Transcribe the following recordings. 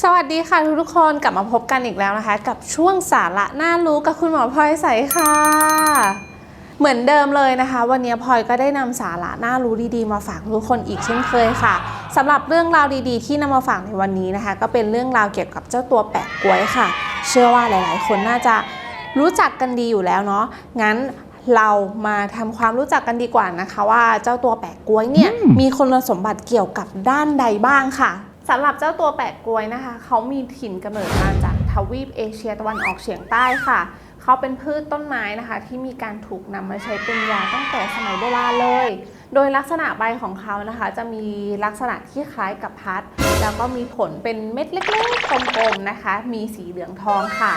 สวัสดีค่ะทุกๆคนกลับมาพบกันอีกแล้วนะคะ กับช่วงสาระน่ารู้กับคุณหมอพลอยใสค่ะ เหมือนเดิมเลยนะคะ วันนี้พลอยก็ได้นำสาระน่ารู้ดีๆ มาฝากทุกคนอีกเช่นเคยค่ะสำหรับเรื่องราวดีๆ ที่นำมาฝากในวันนี้นะคะ ก็เป็นเรื่องราวเกี่ยวกับเจ้าตัวแปะกล้วยค่ะ เชื่อว่าหลายๆ คนน่าจะรู้จักกันดีอยู่แล้วเนาะงั้นเรามาทำความรู้จักกันดีกว่านะคะ ว่าเจ้าตัวแปะกล้วยเนี่ยมีคุณสมบัติเกี่ยวกับด้านใดบ้างค่ะ สำหรับเจ้าตัวแปะกลวยนะคะ เขามีถิ่นกำเนิดมาจากทวีปเอเชียตะวันออกเฉียงใต้ค่ะ เขาเป็นพืชต้นไม้นะคะ ที่มีการถูกนำมาใช้เป็นยาตั้งแต่สมัยโบราณเลย โดยลักษณะใบของเขานะคะ จะมีลักษณะที่คล้ายกับพัด แล้วก็มีผลเป็นเม็ดเล็กๆกลมๆนะคะ มีสีเหลืองทองค่ะ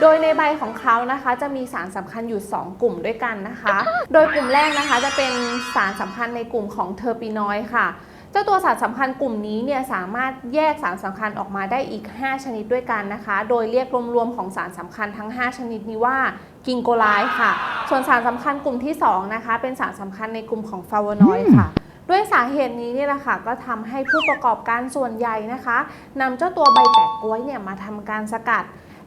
โดยในใบของเขานะคะจะมีสารสำคัญอยู่ 2 กลุ่มด้วยกันนะคะ โดยกลุ่มแรกนะคะจะเป็นสารสำคัญในกลุ่มของเทอร์ปีนอยค่ะ เจ้าตัวสารสำคัญกลุ่มนี้เนี่ยสามารถแยกสารสำคัญออกมาได้อีก 5 ชนิดด้วยกันนะคะ โดยเรียกรวมๆของสารสำคัญทั้ง 5 ชนิดนี้ว่ากิงโกไลด์ค่ะ ส่วนสารสำคัญกลุ่มที่2นะคะเป็นสารสำคัญในกลุ่มของฟลาโวนอยด์ค่ะด้วยสาเหตุนี้นี่แหละค่ะก็ทำให้ผู้ประกอบการส่วนใหญ่นะคะนำเจ้าตัวใบแปะกล้วยเนี่ยมาทำการสกัด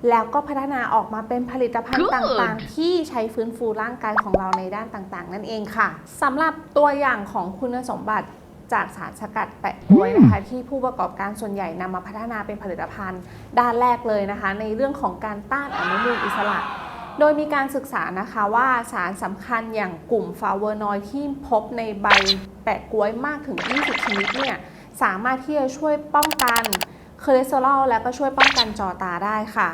แล้วก็พัฒนาออกมาเป็นผลิตภัณฑ์ Good ต่างๆ ที่ใช้ฟื้นฟูร่างกายของเราในด้านต่างๆ นั่นเองค่ะสำหรับตัวอย่างของคุณสมบัติ จากสารสกัดแปะกล้วยนะคะที่ผู้ประกอบการส่วนใหญ่นำมาพัฒนาเป็นผลิตภัณฑ์ ด้านแรกเลยนะคะ ในเรื่องของการต้านอนุมูลอิสระ โดยมีการศึกษานะคะว่าสารสำคัญอย่างกลุ่มฟลาโวนอยด์ที่พบในใบแปะกล้วยมากถึง 20 ชนิดเนี่ยสามารถที่จะช่วยป้องกันคอเลสเตอรอลและก็ช่วยป้องกันจอตาได้ค่ะ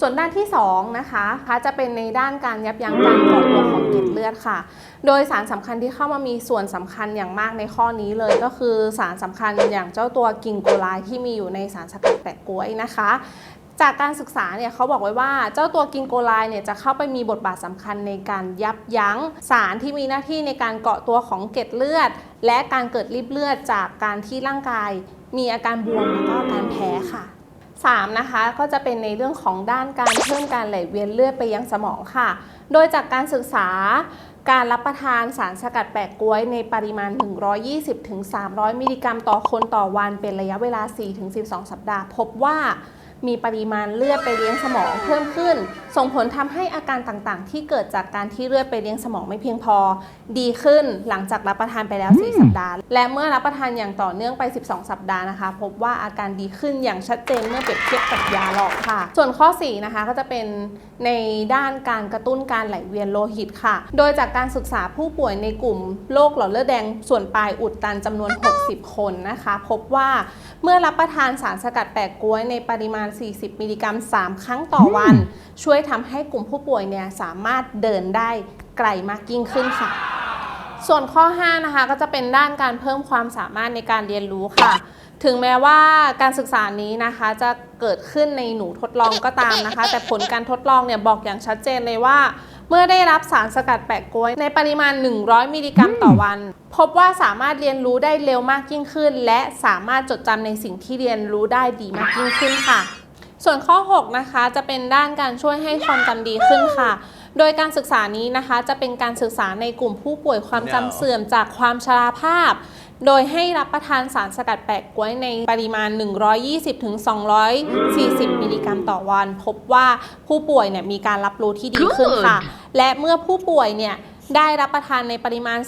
ส่วนด้านที่2นะคะจะเป็นในด้านการยับยั้งการก่อตัวของเกล็ดเลือดค่ะ โดยสารสำคัญที่เข้ามามีส่วนสำคัญอย่างมากในข้อนี้เลยก็คือสารสำคัญอย่างเจ้าตัวกิงโกไลที่มีอยู่ในสารสกัดแปะกล้วยนะคะจากการศึกษาเนี่ยเขาบอกไว้ว่าเจ้าตัวกิงโกไลเนี่ยจะเข้าไปมีบทบาทสำคัญในการยับยั้งสารที่มีหน้าที่ในการเกาะตัวของเกล็ดเลือด และการเกิดริบเลือดจากการที่ร่างกาย มีอาการบวมแล้วก็อาการแพ้ค่ะ 3นะคะก็จะเป็นในเรื่องของด้านการเพิ่มการไหลเวียนเลือดไปยังสมองค่ะ โดยจากการศึกษาการรับประทานสารสกัดแปะกล้วยในปริมาณ 120-300 มิลลิกรัมต่อคนต่อวันเป็นระยะเวลา 4-12 สัปดาห์ พบว่า มีปริมาณเลือดไปเลี้ยงสมองเพิ่มขึ้น ส่งผลทำให้อาการต่างๆ ที่เกิดจากการที่เลือดไปเลี้ยงสมองไม่เพียงพอ ดีขึ้นหลังจากรับประทานไปแล้ว 4 สัปดาห์ และเมื่อรับประทานอย่างต่อเนื่องไป 12 สัปดาห์นะคะ พบว่าอาการดีขึ้นอย่างชัดเจนเมื่อเปรียบเทียบกับยาหลอกค่ะ ส่วนข้อ 4 นะคะก็จะเป็นในด้านการกระตุ้นการไหลเวียนโลหิตค่ะ โดยจากการศึกษาผู้ป่วยในกลุ่มโรคหลอดเลือดแดงส่วนปลายอุดตันจำนวน 60 คนนะคะ พบว่าเมื่อรับประทานสารสกัดแปะกล้วยในปริมาณ 40 มิลลิกรัม 3 ครั้งต่อวัน ช่วยทำให้กลุ่มผู้ป่วยเนี่ยสามารถเดินได้ไกลมากยิ่งขึ้นค่ะ ส่วนข้อ 5 นะคะก็จะเป็นด้านการเพิ่มความสามารถในการเรียนรู้ค่ะ ถึงแม้ว่าการศึกษานี้นะคะจะเกิดขึ้นในหนูทดลองก็ตามนะคะ แต่ผลการทดลองเนี่ยบอกอย่างชัดเจนเลยว่า เมื่อได้รับสารสกัดแปะกล้วย ในปริมาณ 100 มิลลิกรัมต่อวัน พบว่าสามารถเรียนรู้ได้เร็วมากยิ่งขึ้น และสามารถจดจำในสิ่งที่เรียนรู้ได้ดีมากยิ่งขึ้นค่ะ ส่วนข้อ 6 นะคะ จะเป็นด้านการช่วยให้ความจำดีขึ้นค่ะโดยการศึกษานี้นะคะจะเป็นการศึกษาในกลุ่มผู้ป่วยความจำเสื่อมจากความชราภาพ โดยให้รับประทานสารสกัดแปะกล้วยในปริมาณ 120-240 มิลลิกรัมต่อวัน พบว่าผู้ป่วยเนี่ยมีการรับรู้ที่ดีขึ้นค่ะ และเมื่อผู้ป่วยเนี่ยได้รับประทานในปริมาณ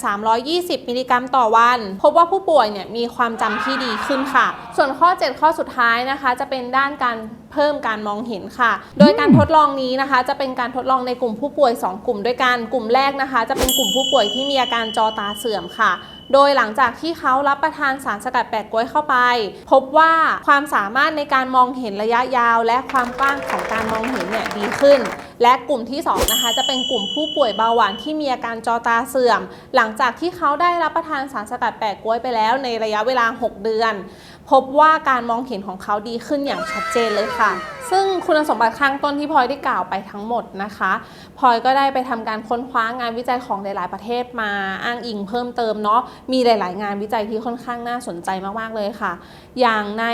320 มิลลิกรัมต่อวัน พบว่าผู้ป่วยเนี่ยมีความจำที่ดีขึ้นค่ะ ส่วนข้อ 7 ข้อสุดท้ายนะคะ จะเป็นด้านการเพิ่มการมองเห็นค่ะ โดยการทดลองนี้นะคะ จะเป็นการทดลองในกลุ่มผู้ป่วย 2 กลุ่มด้วยกัน กลุ่มแรกนะคะ จะเป็นกลุ่มผู้ป่วยที่มีอาการจอตาเสื่อมค่ะ โดยหลังจากที่เขารับประทานสารสกัดแปะกล้วยเข้าไป พบว่าความสามารถในการมองเห็นระยะยาว และความกว้างของการมองเห็นเนี่ยดีขึ้น และกลุ่มที่2นะคะจะเป็นกลุ่มผู้ป่วยเบาหวานที่มีอาการจอตาเสื่อม หลังจากที่เขาได้รับประทานสารสกัดแปะกล้วยไปแล้วในระยะเวลา 6 เดือน พบว่าการมองเห็นของเขาดีขึ้นอย่างชัดเจนเลยค่ะ ซึ่งคุณสมบัติข้างต้นที่พลอยได้กล่าวไปทั้งหมดนะคะพลอยก็ได้ไปทำการค้นคว้างานวิจัยของหลาย ๆ ประเทศมาอ้างอิงเพิ่มเติมเนาะมีหลาย ๆ งานวิจัยที่ค่อนข้างน่าสนใจมาก ๆ เลยค่ะ อย่างใน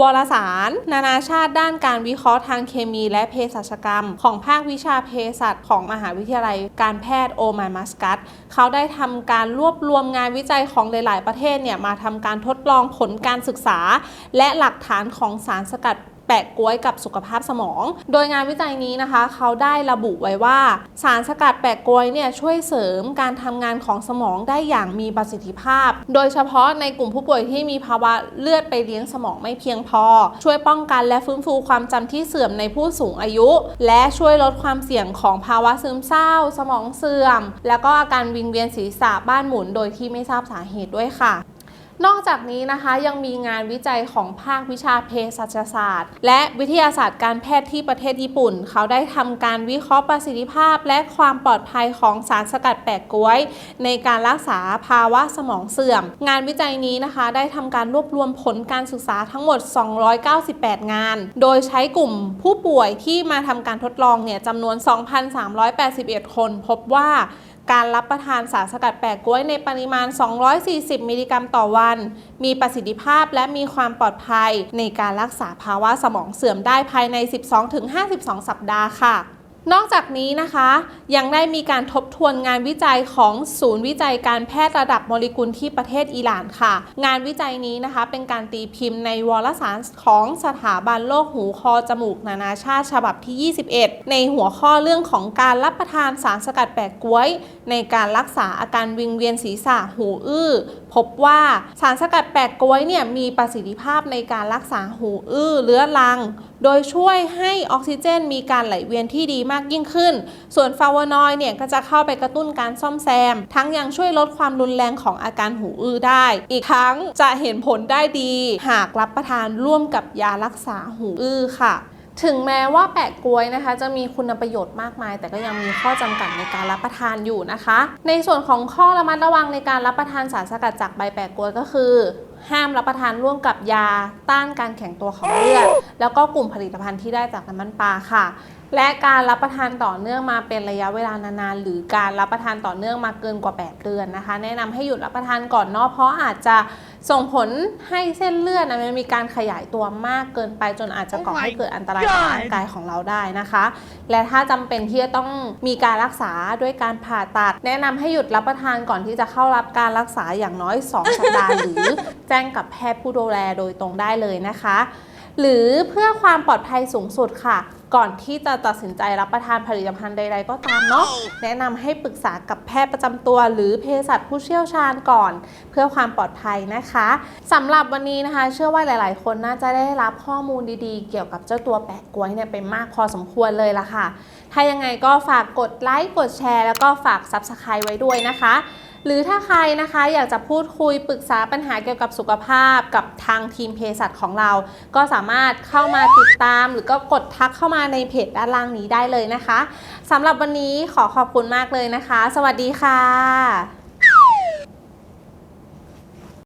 วารสาร นานาชาติด้านการวิเคราะห์ทางเคมี และเภสัชกรรม ของภาควิชาเภสัชของมหาวิทยาลัย การแพทย์โอไมมัสกัสเขาได้ทำการรวบรวมงานวิจัยของหลาย ๆ ประเทศเนี่ยมาทำการทดลองผลการศึกษา และหลักฐานของสารสกัด แปะกล้วยกับสุขภาพสมอง โดยงานวิจัยนี้นะคะ เขาได้ระบุไว้ว่า สารสกัดแปะกล้วยเนี่ยช่วยเสริมการทำงานของสมองได้อย่างมีประสิทธิภาพ โดยเฉพาะในกลุ่มผู้ป่วยที่มีภาวะเลือดไปเลี้ยงสมองไม่เพียงพอ ช่วยป้องกันและฟื้นฟูความจำที่เสื่อมในผู้สูงอายุ และช่วยลดความเสี่ยงของภาวะซึมเศร้า สมองเสื่อม แล้วก็อาการวิงเวียนศีรษะบ้านหมุนโดยที่ไม่ทราบสาเหตุด้วยค่ะ นอกจากนี้นะคะยังมีงานวิจัยของภาควิชาเภสัชศาสตร์ และวิทยาศาสตร์การแพทย์ที่ประเทศญี่ปุ่น เขาได้ทำการวิเคราะห์ประสิทธิภาพ และความปลอดภัยของสารสกัดแปะกล้วย ในการรักษาภาวะสมองเสื่อม งานวิจัยนี้นะคะ ได้ทำการรวบรวมผลการศึกษาทั้งหมด 298 งาน โดยใช้กลุ่มผู้ป่วยที่มาทำการทดลองเนี่ยจำนวน 2,381 คน พบว่า การรับประทานสารสกัดแปะกล้วยในปริมาณ 240 มิลลิกรัมต่อวัน มีประสิทธิภาพและมีความปลอดภัย ในการรักษาภาวะสมองเสื่อมได้ภายใน 12-52 สัปดาห์ค่ะ นอกจากนี้นะคะยังได้มีการทบทวนงานวิจัยของศูนย์วิจัยการแพทย์ระดับโมเลกุลที่ประเทศอิหร่านค่ะ งานวิจัยนี้นะคะเป็นการตีพิมพ์ในวารสารของสถาบันโรคหูคอจมูกนานาชาติฉบับที่ 21 ในหัวข้อเรื่องของการรับประทานสารสกัดแปะกล้วย ในการรักษาอาการวิงเวียนศีรษะหูอื้อ พบว่าสารสกัดแปะกล้วยเนี่ยมีประสิทธิภาพในการรักษาหูอื้อเรื้อรัง โดยช่วยให้ออกซิเจนมีการไหลเวียนที่ดีมากากยิ่งขึ้น ส่วนฟลาวานอยด์เนี่ยก็จะเข้าไปกระตุ้นการซ่อมแซม ทั้งยังช่วยลดความรุนแรงของอาการหูอื้อได้ อีกทั้งจะเห็นผลได้ดี หากรับประทานร่วมกับยารักษาหูอื้อค่ะถึงแม้ว่าแปะกล้วยนะคะ จะมีคุณประโยชน์มากมาย แต่ก็ยังมีข้อจำกัดในการรับประทานอยู่นะคะ ในส่วนของข้อระมัดระวังในการรับประทานสารสกัดจากใบแปะกล้วยก็คือ ห้ามรับประทานร่วมกับยาต้านการแข็งตัวของเลือดแล้วก็กลุ่มผลิตภัณฑ์ที่ได้จากน้ำมันปลาค่ะ และการรับประทานต่อเนื่องมาเป็นระยะเวลานานๆ หรือการรับประทานต่อเนื่องมาเกินกว่า 8 เดือนนะคะ แนะนำให้หยุดรับประทานก่อนเนาะเพราะอาจจะส่งผลให้เส้นเลือดนะมันมีการขยายตัวมากเกินไปจนอาจจะก่อให้เกิดอันตรายต่อร่างกายของเราได้นะคะ และถ้าจำเป็นที่จะต้องมีการรักษาด้วยการผ่าตัด แนะนำให้หยุดรับประทานก่อนที่จะเข้ารับการรักษาอย่างน้อย 2 สัปดาห์หรือ แจ้งกับแพทย์ผู้ดูแลโดยตรงได้เลยนะคะ หรือเพื่อความปลอดภัยสูงสุดค่ะ ก่อนที่จะตัดสินใจรับประทานผลิตภัณฑ์ใด ๆ ก็ตามเนาะแนะนำให้ปรึกษากับแพทย์ประจำตัว หรือเภสัชผู้เชี่ยวชาญก่อน เพื่อความปลอดภัยนะคะสำหรับวันนี้นะคะ เชื่อว่าหลาย ๆ คนน่าจะได้รับข้อมูลดีๆ เกี่ยวกับเจ้าตัวแปะกล้วยเนี่ยไปมากพอสมควรเลยละค่ะ ถ้ายังไงก็ฝากกดไลค์กดแชร์ แล้วก็ฝาก Subscribe ไว้ด้วยนะคะ หรือถ้าใครนะคะอยากจะพูดคุยปรึกษาปัญหาเกี่ยวกับสุขภาพกับทางทีมเภสัชของเรา ก็สามารถเข้ามาติดตาม หรือก็กดทักเข้ามาในเพจด้านล่างนี้ได้เลยนะคะสำหรับวันนี้ขอขอบคุณมากเลยนะคะ สวัสดีค่ะ